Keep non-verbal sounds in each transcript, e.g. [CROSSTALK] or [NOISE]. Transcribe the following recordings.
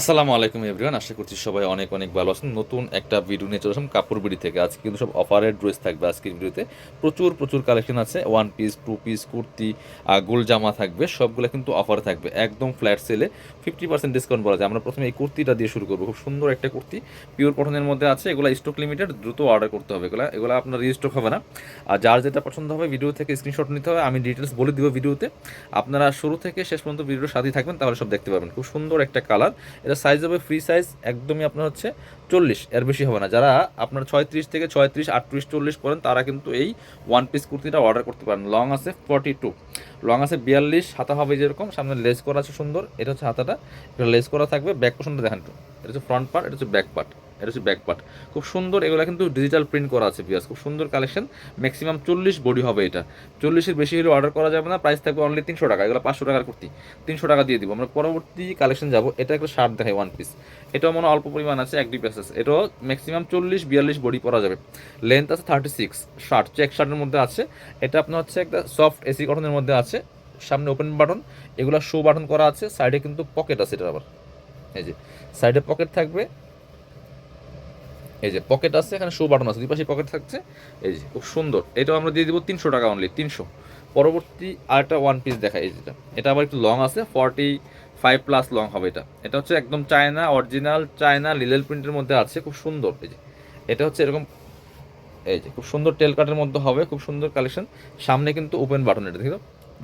আসসালামু আলাইকুম এভরিওয়ান, আশা করছি সবাই অনেক অনেক ভালো আছেন। নতুন একটা ভিডিও নিয়ে চলে আসলাম কাপড় বিড়ি থেকে। আজকে কিন্তু সব অফারের ড্রেস থাকবে আজকের ভিডিওতে প্রচুর প্রচুর কালেকশন আছে। One piece two piece kurti গোল জামা থাকবে। সবগুলো কিন্তু অফারে থাকবে। একদম ফ্ল্যাট সেলে ফিফটি পার্সেন্ট ডিসকাউন্ট বলা যায়। আমরা প্রথমে এই কুর্তিটা দিয়ে শুরু করব। খুব সুন্দর একটা কুর্তি। পিওর কটনের মধ্যে আছে। এগুলো স্টক লিমিটেড দ্রুত অর্ডার করতে হবে এগুলো। এগুলো আপনার রিস্টক হবে না। আর যার যেটা পছন্দ হবে ভিডিও থেকে স্ক্রিনশট নিতে হবে। আমি ডিটেলস বলে দিব ভিডিওতে আপনারা শুরু থেকে শেষ পর্যন্ত ভিডিওর সাথেই থাকবেন, তাহলে সব দেখতে পাবেন খুব সুন্দর একটা কালার এটা সাইজ হবে ফ্রি সাইজ একদমই আপনার হচ্ছে চল্লিশ, এর বেশি হবে না। যারা আপনার ছয়ত্রিশ থেকে ছয়ত্রিশ, আটত্রিশ, চল্লিশ করেন, তারা কিন্তু এই ওয়ান পিস কুর্তিটা অর্ডার করতে পারেন। লং আছে ফর্টি টু লং আছে বিয়াল্লিশ, হাতা হবে যেরকম, সামনে লেস করা আছে সুন্দর, এটা হচ্ছে হাতাটা, এটা লেস করা থাকবে ব্যাক দেখান একটু। এটা হচ্ছে ফ্রন্ট পার্ট এটা হচ্ছে ব্যাক পার্ট এটা হচ্ছে ব্যাক পার্ট খুব সুন্দর, এগুলো কিন্তু ডিজিটাল প্রিন্ট করা আছে পিয়াস খুব সুন্দর কালেকশন ম্যাক্সিমাম চল্লিশ বডি হবে এটা। চল্লিশের বেশি হলে অর্ডার করা যাবে না প্রাইস থাকবে অনলি তিনশো টাকা, এগুলো পাঁচশো টাকার কুর্তি। তিনশো টাকা দিয়ে দিব। আমরা পরবর্তী কালেকশন যাব, এটা একটা শার্ট দেখাই ওয়ান পিস এটাও মনে অল্প পরিমাণ আছে, এক দুই পিস আছে এটাও ম্যাক্সিমাম চল্লিশ, বিয়াল্লিশ বডি পরা যাবে। লেন্থ আছে থার্টি সিক্স শার্ট চেক শার্টের মধ্যে আছে। এটা আপনার হচ্ছে একটা সফট এসি কটনের মধ্যে আছে। সামনে ওপেন বাটন এগুলো শো বাটন করা আছে। সাইডে কিন্তু পকেট আছে এটা আবার। এই যে সাইডে পকেট থাকবে। এই যে পকেট আছে, এখানে শো বাটন আছে, দুই পাশে পকেট থাকছে। এই যে, খুব সুন্দর। এটাও আমরা দিয়ে দিব তিনশো টাকা অনলি তিনশো। পরবর্তী আরেকটা ওয়ান পিস দেখা এই যেটা। এটা আবার একটু লং আছে ফর্টি ফাইভ প্লাস লং হবে এটা। এটা হচ্ছে একদম চায়না অরিজিনাল চায়না লিলেল প্রিন্টের মধ্যে আছে, খুব সুন্দর। এই যে, এটা হচ্ছে এরকম, এই যে, খুব সুন্দর টেল কাটের মধ্যে হবে, খুব সুন্দর কালেকশন সামনে কিন্তু ওপেন বাটন এটা দেখো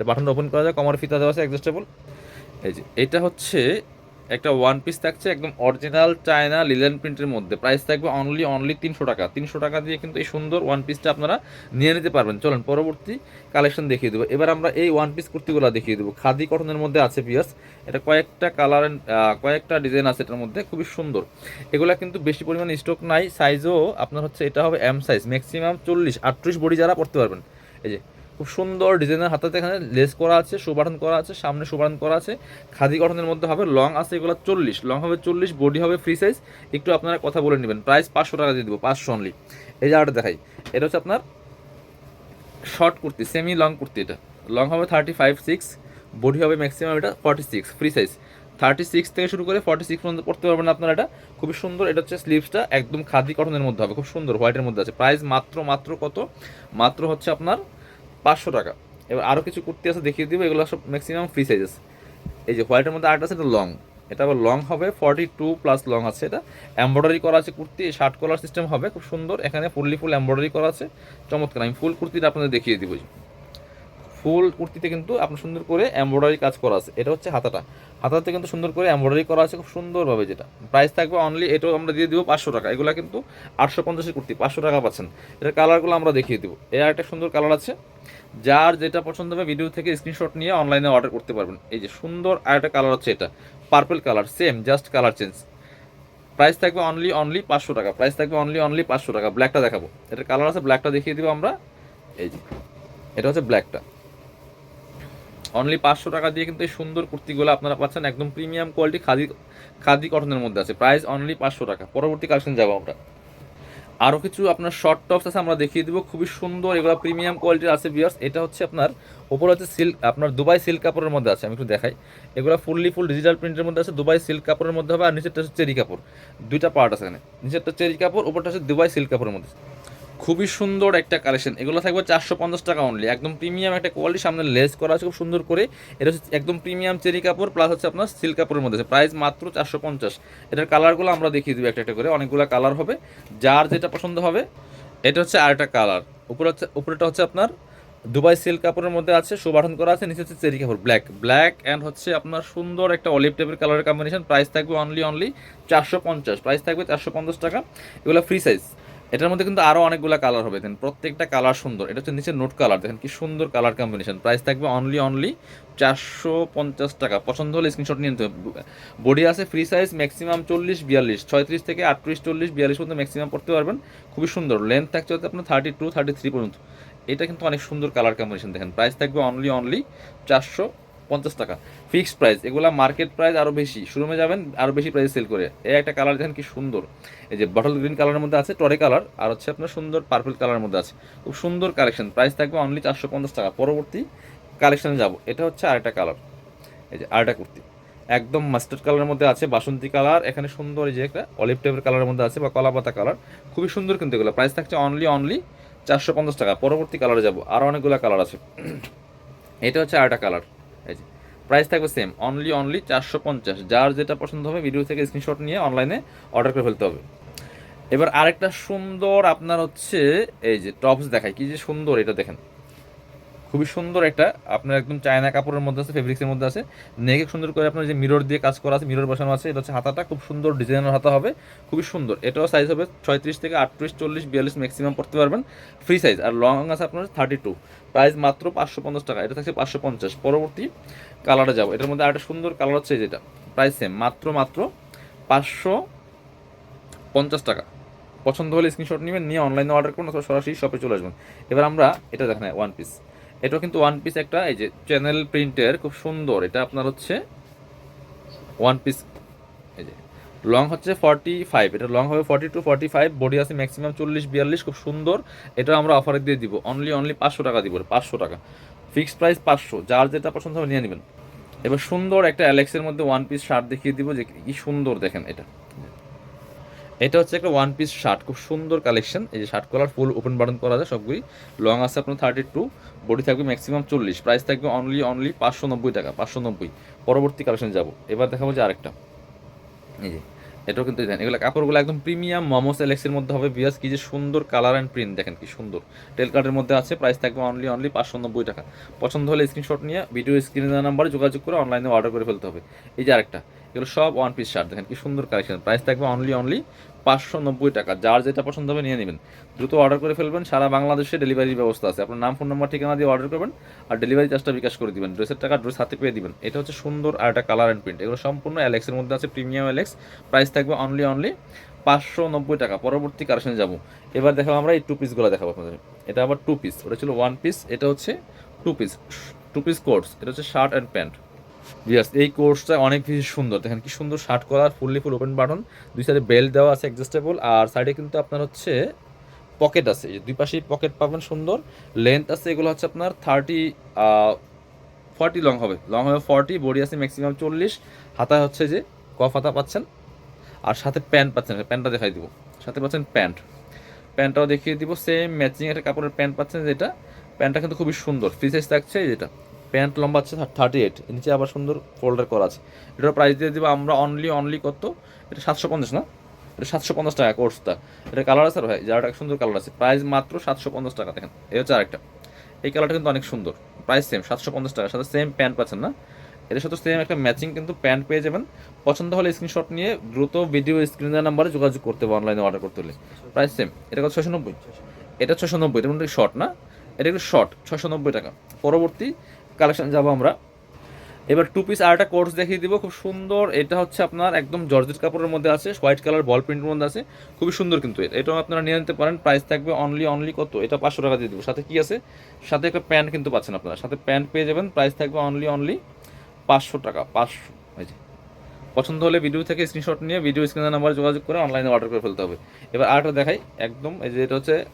বাটনটা ওপেন করা যায় কমার ফিতা দেওয়া আছে অ্যাডজাস্টেবল এই যে, এটা হচ্ছে একটা ওয়ান পিস থাকছে, একদম অরিজিনাল চায়না লিলেন প্রিন্টের মধ্যে। প্রাইস থাকবে অনলি অনলি তিনশো টাকা। তিনশো টাকা দিয়ে কিন্তু এই সুন্দর ওয়ান পিসটা আপনারা নিয়ে নিতে পারবেন। চলুন, পরবর্তী কালেকশন দেখিয়ে দেবো। এবার আমরা এই ওয়ান পিস কুর্তিগুলো দেখিয়ে দেবো। খাদি কটনের মধ্যে আছে পিয়াস এটা কয়েকটা কালার কয়েকটা ডিজাইন আছে এটার মধ্যে। খুবই সুন্দর। এগুলো কিন্তু বেশি পরিমাণে স্টক নাই। সাইজও আপনার হচ্ছে, এটা হবে এম সাইজ ম্যাক্সিমাম চল্লিশ, আটত্রিশ বডি যারা পড়তে পারবেন। এই যে খুব সুন্দর ডিজাইনের হাতাতে এখানে লেস করা আছে সুবাটন করা আছে, সামনে সুবাটন করা আছে। খাদি গঠনের মধ্যে হবে লং আছে, এগুলো চল্লিশ। লং হবে চল্লিশ বডি হবে ফ্রি সাইজ একটু আপনারা কথা বলে নেবেন। প্রাইস পাঁচশো টাকা দিয়ে দেবো, পাঁচশো অনলি এই জায়গাটা দেখাই। এটা হচ্ছে আপনার short kurti semi long kurti এটা। লং হবে থার্টি ফাইভ সিক্স বডি হবে ম্যাক্সিমাম এটা forty six free size thirty six থেকে শুরু করে ফর্টি সিক্স পর্যন্ত পড়তে পারবেন আপনারা এটা। খুবই সুন্দর, এটা হচ্ছে স্লিভসটা একদম খাদি কটনের মধ্যে হবে, খুব সুন্দর হোয়াইটের মধ্যে আছে। প্রাইস মাত্র মাত্র কত? মাত্র হচ্ছে আপনার পাঁচশো টাকা। এবার আরও কিছু কুর্তি আছে, দেখিয়ে দিব, এগুলো সব ম্যাক্সিমাম ফ্রি সাইজেস এই যে হোয়াইটের মধ্যে আর্ট আছে, এটা লং এটা আবার লং হবে ফর্টি টু প্লাস লং আছে এটা। এমব্রয়ডারি করা আছে কুর্তি শার্ট কলার সিস্টেম হবে, খুব সুন্দর। এখানে ফুললি ফুল এমব্রয়ডারি করা আছে। চমৎকার, আমি ফুল কুর্তিটা আপনাদের দেখিয়ে দিব। ফুল কুর্তিতে কিন্তু আপনার সুন্দর করে এমব্রয়ডারি কাজ করা আছে। এটা হচ্ছে হাতাটা। হাতাতে কিন্তু সুন্দর করে এমব্রয়ডারি করা আছে খুব সুন্দরভাবে যেটা। প্রাইস থাকবে অনলি এটাও আমরা দিয়ে দিব পাঁচশো টাকা। এগুলো কিন্তু আটশো পঞ্চাশের কুর্তি, পাঁচশো টাকা পাচ্ছেন। এটার কালারগুলো আমরা দেখিয়ে দিব। এর একটা সুন্দর কালার আছে। যার যেটা পছন্দ হবে ভিডিও থেকে স্ক্রিনশট নিয়ে অনলাইনে অর্ডার করতে পারবেন। এই যে সুন্দর আরেকটা কালার হচ্ছে এটা। Purple colour same just colour change price থাকবে অনলি অনলি পাঁচশো টাকা। প্রাইস থাকবে অনলি অনলি পাঁচশো টাকা। ব্ল্যাকটা দেখাবো। এটার কালার আছে ব্ল্যাকটা দেখিয়ে দিব আমরা। এই যে। এটা হচ্ছে ব্ল্যাকটা অনলি পাঁচশো টাকা দিয়ে কিন্তু এই সুন্দর কুর্তিগুলো আপনারা পাচ্ছেন, একদম প্রিমিয়াম কোয়ালিটি খাদি খাদি কটনের মধ্যে আছে। প্রাইস অনলি পাঁচশো টাকা। পরবর্তী কালেকশন যাব আমরা। আরও কিছু আপনার শর্ট টপস আছে, আমরা দেখিয়ে দিব। খুবই সুন্দর, এগুলো প্রিমিয়াম কোয়ালিটির আছে বিয়ার্স এটা হচ্ছে আপনার ওপর হচ্ছে সিল্ক আপনার দুবাই সিল্ক কাপড়ের মধ্যে আছে, আমি একটু দেখাই। এগুলো ফুললি ফুল ডিজিটাল প্রিন্টের মধ্যে আছে, দুবাই সিল্ক কাপড়ের মধ্যে হবে, আর নিচেরটা হচ্ছে চেরি কাপড়। দুইটা পার্ট আছে এখানে। নিচেরটা চেরি কাপড় ওপরটা হচ্ছে দুবাই সিল্ক কাপড়ের মধ্যে খুবই সুন্দর একটা কালেকশন এগুলো থাকবে চারশো পঞ্চাশ টাকা অনলি একদম প্রিমিয়াম একটা কোয়ালিটি সামনে লেস করা আছে, খুব সুন্দর করে। এটা হচ্ছে একদম প্রিমিয়াম চেরি কাপড় প্লাস হচ্ছে আপনার সিল্ক কাপড়ের মধ্যে প্রাইস মাত্র চারশো পঞ্চাশ। এটার কালারগুলো আমরা দেখিয়ে দেবো একটা একটা করে। অনেকগুলো কালার হবে। যার যেটা পছন্দ হবে, এটা হচ্ছে আরেকটা কালার উপরে হচ্ছে উপরেটা হচ্ছে আপনার দুবাই সিল্ক কাপড়ের মধ্যে আছে সুবাঠন করা আছে, নিচে হচ্ছে চেরি কাপড় ব্ল্যাক ব্ল্যাক অ্যান্ড হচ্ছে আপনার সুন্দর একটা অলিভ টাইপের কালারের কম্বিনেশন প্রাইস থাকবে অনলি অনলি চারশো পঞ্চাশ। প্রাইস থাকবে চারশো পঞ্চাশ টাকা। এগুলো ফ্রি সাইজ এটার মধ্যে কিন্তু আরও অনেকগুলো কালার হবে। দেখেন, প্রত্যেকটা কালার সুন্দর। এটা হচ্ছে নিচে নোট কালার দেখেন, কি সুন্দর কালার কম্বিনেশন প্রাইস থাকবে অনলি অনলি চারশো পঞ্চাশ টাকা। পছন্দ হলে স্ক্রিনশট নিয়ে নিতে হবে। বডি আছে ফ্রি সাইজ ম্যাক্সিমাম চল্লিশ, বিয়াল্লিশ। ছয়ত্রিশ থেকে আটত্রিশ, চল্লিশ, বিয়াল্লিশ পর্যন্ত ম্যাক্সিমাম পড়তে পারবেন। খুবই সুন্দর। লেন্থ থাকছে হচ্ছে আপনার থার্টি টু থার্টি থ্রি পর্যন্ত। এটা কিন্তু অনেক সুন্দর কালার কম্বিনেশন দেখেন প্রাইস থাকবে অনলি অনলি চারশো পঞ্চাশ টাকা। ফিক্সড প্রাইস, এগুলা মার্কেট প্রাইস আরও বেশি। শোরুমে যাবেন আরও বেশি প্রাইস সেল করে। এই একটা কালার দেখেন কি সুন্দর। এই যে বটল গ্রিন কালারের মধ্যে আছে টরে কালার আর হচ্ছে আপনার সুন্দর পার্পল কালারের মধ্যে আছে। খুব সুন্দর কালেকশন প্রাইস থাকবে অনলি চারশো পঞ্চাশ টাকা। পরবর্তী কালেকশানে যাব। এটা হচ্ছে আরেকটা কালার এই যে আরেকটা কুর্তি। একদম মাস্টার্ড কালারের মধ্যে আছে, বাসন্তী কালার এখানে সুন্দর এই যে একটা অলিভ টাইপের কালারের মধ্যে আছে, বা কলা পাতা কালার খুবই সুন্দর কিন্তু এগুলো। প্রাইস থাকছে অনলি অনলি চারশো পঞ্চাশ টাকা। পরবর্তী কালারে যাব। আরও অনেকগুলো কালার আছে। [CLEARS THROAT] এটা হচ্ছে আরেকটা কালার এই প্রাইস থাকবে সেম অনলি অনলি চারশো পঞ্চাশ। যার যেটা পছন্দ হবে ভিডিও থেকে স্ক্রিনশট নিয়ে অনলাইনে অর্ডার করে ফেলতে হবে। এবার আরেকটা সুন্দর আপনার হচ্ছে, এই যে টপস দেখায় কি যে সুন্দর এটা দেখেন। খুবই সুন্দর একটা, আপনার একদম চায়না কাপড়ের মধ্যে আছে ফেব্রিক্সের মধ্যে আছে। নেকে সুন্দর করে আপনার যে মিরর দিয়ে কাজ করা আছে মিরর বসানো আছে, এটা হচ্ছে হাতাটা খুব সুন্দর ডিজাইনের হাতা হবে, খুবই সুন্দর। এটাও সাইজ হবে ছয়ত্রিশ থেকে আটত্রিশ, চল্লিশ, বিয়াল্লিশ ম্যাক্সিমাম পড়তে পারবেন। ফ্রি সাইজ আর লং আছে আপনার থার্টি টু প্রাইস মাত্র পাঁচশো পঞ্চাশ টাকা, এটা থাকছে পাঁচশো পঞ্চাশ। পরবর্তী কালারে যাব। এটার মধ্যে আরেকটা সুন্দর কালার হচ্ছে যেটা প্রাইস সেম মাত্র মাত্র পাঁচশো পঞ্চাশ টাকা। পছন্দ হলে স্ক্রিনশট নেবেন, নিয়ে অনলাইনে অর্ডার করুন, অথবা সরাসরি শপে চলে আসবেন। এবার আমরা এটা দেখেন ওয়ান পিস এটাও কিন্তু ওয়ান পিস একটা, এই যে চ্যানেল প্রিন্টের খুব সুন্দর। এটা আপনার হচ্ছে ওয়ান পিস এই যে। লং হচ্ছে ফর্টি ফাইভ এটা লং হবে forty two forty five body আছে ম্যাক্সিমাম চল্লিশ, বিয়াল্লিশ, খুব সুন্দর। এটা আমরা অফারে দিয়ে দিব। অনলি অনলি পাঁচশো টাকা দিব, পাঁচশো টাকা। ফিক্সড প্রাইস পাঁচশো, যার যেটা পছন্দ হবে নিয়ে নেবেন। এবার সুন্দর একটা অ্যালেক্সের মধ্যে ওয়ান পিস শার্ট দেখিয়ে দিব যে কি সুন্দর দেখেন এটা। এটা হচ্ছে একটা ওয়ান পিস শার্ট খুব সুন্দর কালেকশন এই যে shirt collar full open button করা যায় সবগুলি। লং আছে আপনার থার্টি টু বডি থাকবে ম্যাক্সিমাম চল্লিশ। প্রাইস থাকবে অনলি অনলি পাঁচশো নব্বই টাকা, পাঁচশো নব্বই। পরবর্তী কালেকশন যাব। এবার দেখাবো যে আরেকটা। এই যে এটাও কিন্তু দেখেন এগুলো কাপড়গুলো একদম প্রিমিয়াম মমো সেলেক্সের মধ্যে হবে। বিয়াস কি যে সুন্দর কালার অ্যান্ড প্রিন্ট দেখেন কি সুন্দর। টেল কার্ডের মধ্যে আছে প্রাইস থাকবে অনলি অনলি পাঁচশো নব্বই টাকা। পছন্দ হলে স্ক্রিনশট নিয়ে ভিডিও স্ক্রিনে দেওয়া নাম্বারে যোগাযোগ করে অনলাইনে অর্ডার করে ফেলতে হবে। এই যে আরেকটা, এগুলো সব ওয়ান পিস শার্ট দেখেন কি সুন্দর কালেকশন প্রাইস থাকবে অনলি অনলি পাঁচশো নব্বই টাকা। যার যেটা পছন্দ হবে নিয়ে নেবেন। দ্রুত অর্ডার করে ফেলবেন, সারা বাংলাদেশে ডেলিভারির ব্যবস্থা আছে। আপনার নাম ফোন নাম্বার ঠিকানা দিয়ে অর্ডার করবেন আর ডেলিভারি চার্জটা বিকাশ করে দিবেন। ড্রেসের টাকা ড্রেস হাতে পেয়ে দিবেন। এটা হচ্ছে সুন্দর আর একটা কালার অ্যান্ড প্রিন্ট এগুলো সম্পূর্ণ অ্যালেক্সের মধ্যে আছে প্রিমিয়াম অ্যালেক্স প্রাইস থাকবে অনলি অনলি পাঁচশো নব্বই টাকা। পরবর্তী কালেকশনে যাব। এবার দেখাবো আমরা এই টু পিসগুলো দেখাবো আপনাদের। এটা আবার টু পিস ওটা ছিল ওয়ান পিস এটা হচ্ছে two piece two piece course এটা হচ্ছে শার্ট অ্যান্ড প্যান্ট ইয়াস এই কোর্সটা অনেক বেশি সুন্দর। দেখেন কি সুন্দর shirt collar fully full open button দুই সাইডে বেল্ট দেওয়া আছে অ্যাডজাস্টেবল আর সাইডে কিন্তু আপনার হচ্ছে পকেট আছে দুই পাশেই পকেট পাবেন সুন্দর। লেন্থ আছে, এগুলো হচ্ছে আপনার থার্টি ফর্টি লং হবে। লং হবে ফর্টি বডি আছে ম্যাক্সিমাম চল্লিশ। হাতা হচ্ছে যে কফ হাতা পাচ্ছেন, আর সাথে প্যান্ট পাচ্ছেন প্যান্টটা দেখাই দিব। সাথে পাচ্ছেন প্যান্ট প্যান্টটাও দেখিয়ে দিব সেম ম্যাচিং একটা কাপড়ের প্যান্ট পাচ্ছেন যেটা। প্যান্টটা কিন্তু খুবই সুন্দর ফ্রি সাইজ থাকছে যেটা। প্যান্ট লম্বা আছে থার্টি এইট নিচে আবার সুন্দর ফোল্ডার করা আছে। এটার প্রাইস দিয়ে দিব আমরা অনলি অনলি কত? এটা সাতশো পঞ্চাশ না? এটা সাতশো পঞ্চাশ টাকা কোর্সটা এটা কালার আছে ভাই, যারা সুন্দর কালার আছে। প্রাইস মাত্র সাতশো পঞ্চাশ টাকা, দেখেন। এই হচ্ছে আরেকটা। এই কালারটা কিন্তু অনেক সুন্দর। প্রাইস সেম সাতশো পঞ্চাশ টাকার সাথে সেম প্যান্ট পাচ্ছেন না? এটার সাথে সেম একটা ম্যাচিং কিন্তু প্যান্ট পেয়ে যাবেন। পছন্দ হলে স্ক্রিনশট নিয়ে দ্রুত ভিডিও স্ক্রিনের নাম্বারে যোগাযোগ করতে হবে অনলাইনে অর্ডার করতে হলে। প্রাইস সেম এটা কত? ছশো নব্বই। এটা ছশো নব্বই। এটা শর্ট না? এটা একটু শর্ট ছশো নব্বই টাকা। পরবর্তী কালেকশন যাব আমরা। এবার টু পিস আর একটা কোর্স দেখিয়ে দিব। খুব সুন্দর। এটা হচ্ছে আপনার একদম জর্জেট কাপড়ের মধ্যে আছে। হোয়াইট কালার বল প্রিন্টের মধ্যে আছে। খুবই সুন্দর কিন্তু এটা। এটাও আপনারা নিয়ে নিতে পারেন। প্রাইস থাকবে অনলি অনলি কত? এটা পাঁচশো টাকা দিয়ে দিব। সাথে কি আছে? সাথে একটা প্যান্ট কিন্তু পাচ্ছেন আপনারা। সাথে প্যান্ট পেয়ে যাবেন। প্রাইস থাকবে অনলি অনলি পাঁচশো টাকা। পাঁচশো। যে। পছন্দ হলে ভিডিও থেকে স্ক্রিনশট নিয়ে ভিডিও স্ক্রিনের নাম্বার যোগাযোগ করে অনলাইনে অর্ডার করে ফেলতে হবে। এবার আরেকটা দেখাই। একদম এই যে এটা হচ্ছে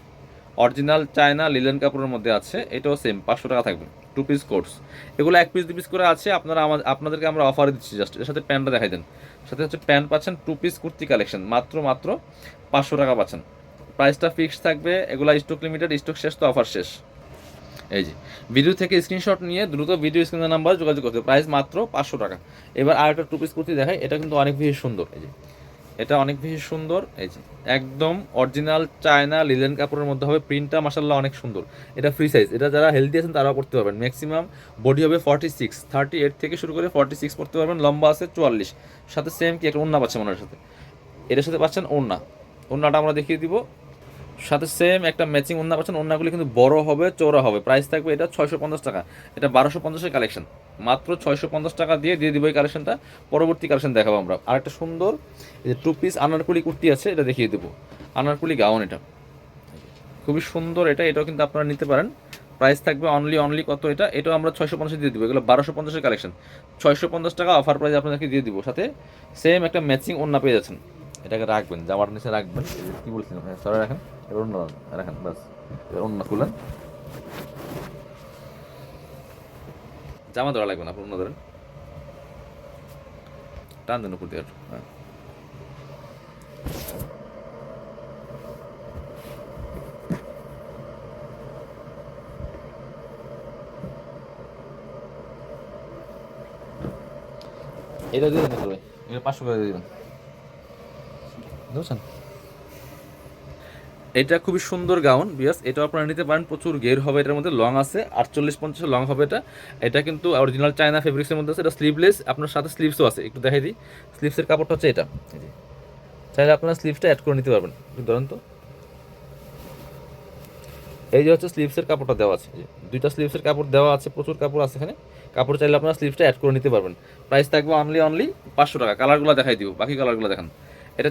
অরিজিনাল চায়না লিলেন কাপড়ের মধ্যে আছে। এটাও সেম পাঁচশো টাকা থাকবে। টু পিস কোর্স এগুলো এক পিস দু পিস করে আছে, আপনারা আপনাদেরকে আমরা অফারে দিচ্ছি জাস্ট এর সাথে প্যান্টটা দেখাই দেন। সাথে হচ্ছে প্যান্ট পাচ্ছেন টু পিস কুর্তি কালেকশন মাত্র মাত্র পাঁচশো টাকা পাচ্ছেন। প্রাইসটা ফিক্সড থাকবে, এগুলো স্টক লিমিটেড স্টক শেষ তো অফার শেষ। এই যে ভিডিও থেকে স্ক্রিনশট নিয়ে দ্রুত ভিডিও স্ক্রিনের নাম্বার যোগাযোগ করতে প্রাইস মাত্র পাঁচশো টাকা। এবার আর একটা টু পিস কুর্তি দেখাই, এটা কিন্তু অনেক বেশি সুন্দর। এই যে এটা অনেক বেশি সুন্দর। এই যে একদম অরিজিনাল চায়না লিলেন কাপড়ের মধ্যে হবে। প্রিন্টটা মাসাল্লাহ অনেক সুন্দর। এটা ফ্রি সাইজ এটা যারা হেলদি আছেন তারাও পড়তে পারবেন। ম্যাক্সিমাম বডি হবে ফর্টি সিক্স থার্টি এইট থেকে শুরু করে ফর্টি সিক্স পড়তে পারবেন। লম্বা আছে চুয়াল্লিশ। সাথে সেম কি? একটা ওন্না পাচ্ছেন ওনার সাথে। এটার সাথে পাচ্ছেন ওন্না ওন্নাটা আমরা দেখিয়ে দিব। সাথে সেম একটা ম্যাচিং ওন্না পাচ্ছেন ওন্নাগুলি কিন্তু বড় হবে চৌড়া হবে। প্রাইস থাকবে এটা ছয়শো পঞ্চাশ টাকা। এটা বারোশো পঞ্চাশের কালেকশন মাত্র ছয়শো পঞ্চাশ টাকা দিয়ে দিয়ে দিব এই কালেকশনটা পরবর্তী কালেকশন দেখাবো আমরা। আর একটা সুন্দর যে টু পিস আনারকুলি কুর্তি আছে, এটা দেখিয়ে দেবো। আনারকুলি গাউন এটা। খুবই সুন্দর এটা, এটাও কিন্তু আপনারা নিতে পারেন। প্রাইস থাকবে অনলি অনলি কত এটা? এটাও আমরা ছয়শো পঞ্চাশ দিয়ে দেবো। এগুলো বারোশো পঞ্চাশের কালেকশন ছয়শো পঞ্চাশ টাকা অফার প্রাইস আপনাদেরকে দিয়ে দিব। সাথে সেম একটা ম্যাচিং ওন্না পেয়ে যাচ্ছেন। এটাকে রাখবেন, জামার নিচে রাখবেন। কি বলছিলাম? হ্যাঁ সরে রাখেন। এবার অন্য রাখেন বাস। এবার অন্য খুলেন জামা ধরা লাগবে না আপনি অন্য ধরেন। টান দেন উপর দিয়ে হ্যাঁ। এটা দিয়ে এটা পাঁচশো করে দিয়ে দেবেন। বুঝছেন এটা খুবই সুন্দর গাউন বিয়াস এটা আপনারা নিতে পারেন, প্রচুর গের হবে এটার মধ্যে। লং আছে, আটচল্লিশ পঞ্চাশ লং হবে এটা। এটা কিন্তু অরিজিনাল চায়না ফেব্রিক্সের মধ্যে আছে। এটা স্লিভলেস আপনার সাথে স্লিভসও আছে। একটু দেখাই দিই। স্লিভসের কাপড়টা হচ্ছে এটা। চাইলে আপনারা স্লিভসটা অ্যাড করে নিতে পারবেন। ধরেন তো। এই যে হচ্ছে স্লিভসের কাপড়টা দেওয়া আছে। দুইটা স্লিভসের কাপড় দেওয়া আছে, প্রচুর কাপড় আছে এখানে। কাপড় চাইলে আপনারা স্লিভসটা অ্যাড করে নিতে পারবেন। প্রাইস থাকবে অনলি অনলি পাঁচশো টাকা। কালারগুলো দেখাই দিব। বাকি কালারগুলো দেখান। এটা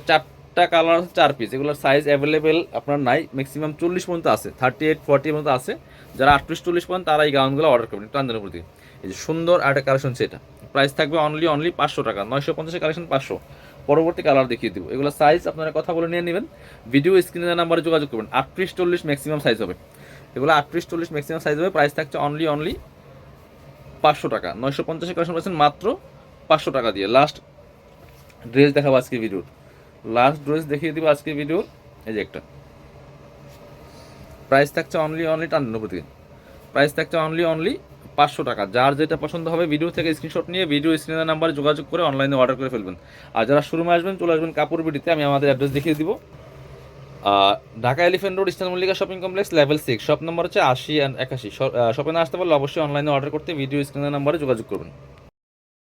চারটা কালার আছে, চার পিস এগুলোর সাইজ অ্যাভেলেবেল আপনার নাই ম্যাক্সিমাম চল্লিশ পর্যন্ত আছে থার্টি এইট ফর্টি পর্যন্ত আছে। যারা আটত্রিশ, চল্লিশ পর্যন্ত, তারা এই গাউনগুলো অর্ডার করবেন, একটু আন্দানের প্রতি এই যে সুন্দর আর একটা কালেকশন এটা। প্রাইস থাকবে অনলি অনলি পাঁচশো টাকা, নয়শো পঞ্চাশের কালেকশন পাঁচশো। পরবর্তী কালার দেখিয়ে দিব। এগুলো সাইজ আপনারা কথা বলে নিয়ে নেবেন। ভিডিও স্ক্রিনের নাম্বারে যোগাযোগ করবেন। আটত্রিশ, চল্লিশ ম্যাক্সিমাম সাইজ হবে। এগুলো আটত্রিশ, চল্লিশ ম্যাক্সিমাম সাইজ হবে। প্রাইস থাকছে অনলি অনলি পাঁচশো টাকা। নয়শো পঞ্চাশের কালেকশন পাচ্ছেন মাত্র পাঁচশো টাকা দিয়ে। লাস্ট ড্রেস দেখাবো আজকে ভিডিওর লাস্ট ড্রেস দেখিয়ে দিব আজকে ভিডিও এই যে একটা। প্রাইস থাকছে অনলি অনলি টান্নপতি প্রাইস থাকছে অনলি অনলি পাঁচশো টাকা। যার যেটা পছন্দ হবে ভিডিও থেকে স্ক্রিনশট নিয়ে ভিডিও স্ক্রিনের নাম্বারে যোগাযোগ করে অনলাইনে অর্ডার করে ফেলবেন। আর যারা শোরুমে আসবেন, চলে আসবেন কাপড় বিডিতে আমি আমাদের অ্যাড্রেস দেখিয়ে দিব। Dhaka elephant road eastern Mallika shopping complex level six shop number হচ্ছে আশি অ্যান্ড একাশি। শপে না আসতে পারলে অবশ্যই অনলাইনে অর্ডার করতে ভিডিও স্ক্রিনের নাম্বারে যোগাযোগ করবেন।